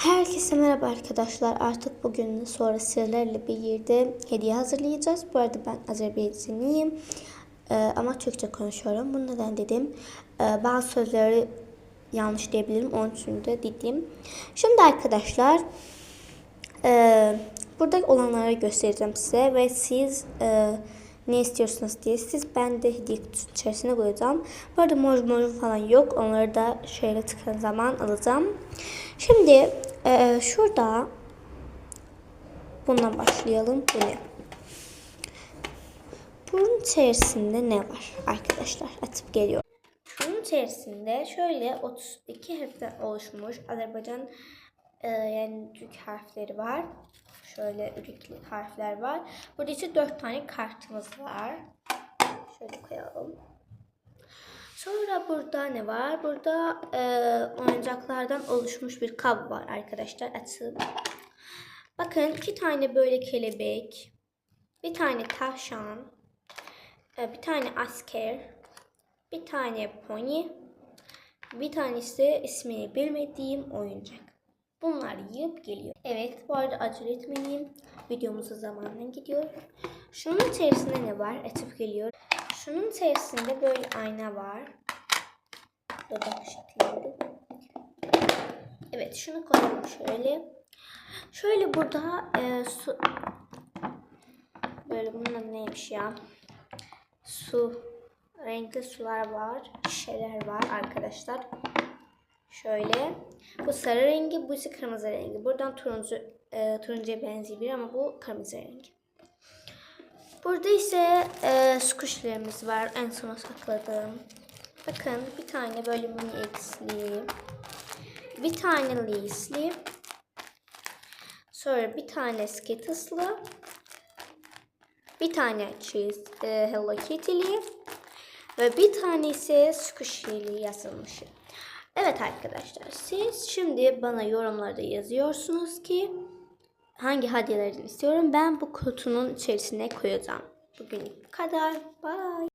Herkese merhaba arkadaşlar. Artık bugün sonra sizlerle bir yerde hediye hazırlayacağız. Bu arada ben Azerbaycanlıyım. Ee, ama Türkçe konuşuyorum. Bu neden dedim. Ee, bazı sözleri yanlış diyebilirim. Onun için de dedim. Şimdi arkadaşlar e, burada olanları göstereceğim size ve siz e, ne istiyorsunuz diye siz ben de hediye kutusunun içerisine koyacağım. Bu arada mor mor falan yok. Onları da şöyle tıkan zaman alacağım. Şimdi e, şurada bundan başlayalım. Bu ne? Bunun içerisinde ne var arkadaşlar? Atıp geliyor. Bunun içerisinde şöyle 32 harften oluşmuş Azerbaycan e, yani Türk harfleri var. Şöyle ürükli harfler var. Burada ise 4 tane kartımız var. Şöyle koyalım. Sonra burada ne var? Burada e, oyuncaklardan oluşmuş bir kab var arkadaşlar. Açıp. Bakın iki tane böyle kelebek. Bir tane tavşan. e, bir tane asker. Bir tane pony. Bir tanesi ismini bilmediğim oyuncak. Bunlar yiyip geliyor. Evet bu arada acele etmeliyim. Videomuzun zamanına gidiyor. Şunun içerisinde ne var? Açıp geliyor. Şunun içerisinde böyle ayna var. Dudak şeklinde. Evet şunu koyalım şöyle. Şöyle burada e, su böyle bunun adı neymiş ya? Su renkli sular var, şişeler var arkadaşlar. Şöyle. Bu sarı rengi, bu ise kırmızı rengi. Buradan turuncu e, turuncuya benziyor ama bu kırmızı rengi. Burada ise e, squishlerimiz var. En sona sakladığım. Bakın bir tane mini x'li. Bir tane Lee'sli. Sonra bir tane Skittles'lı. Bir tane cheese, e, Hello Kitty'li. Ve bir tane ise Squishy'li yazılmış. Evet arkadaşlar siz şimdi bana yorumlarda yazıyorsunuz ki hangi hediyeleri istiyorum. Ben bu kutunun içerisine koyacağım. 就给你看它，拜。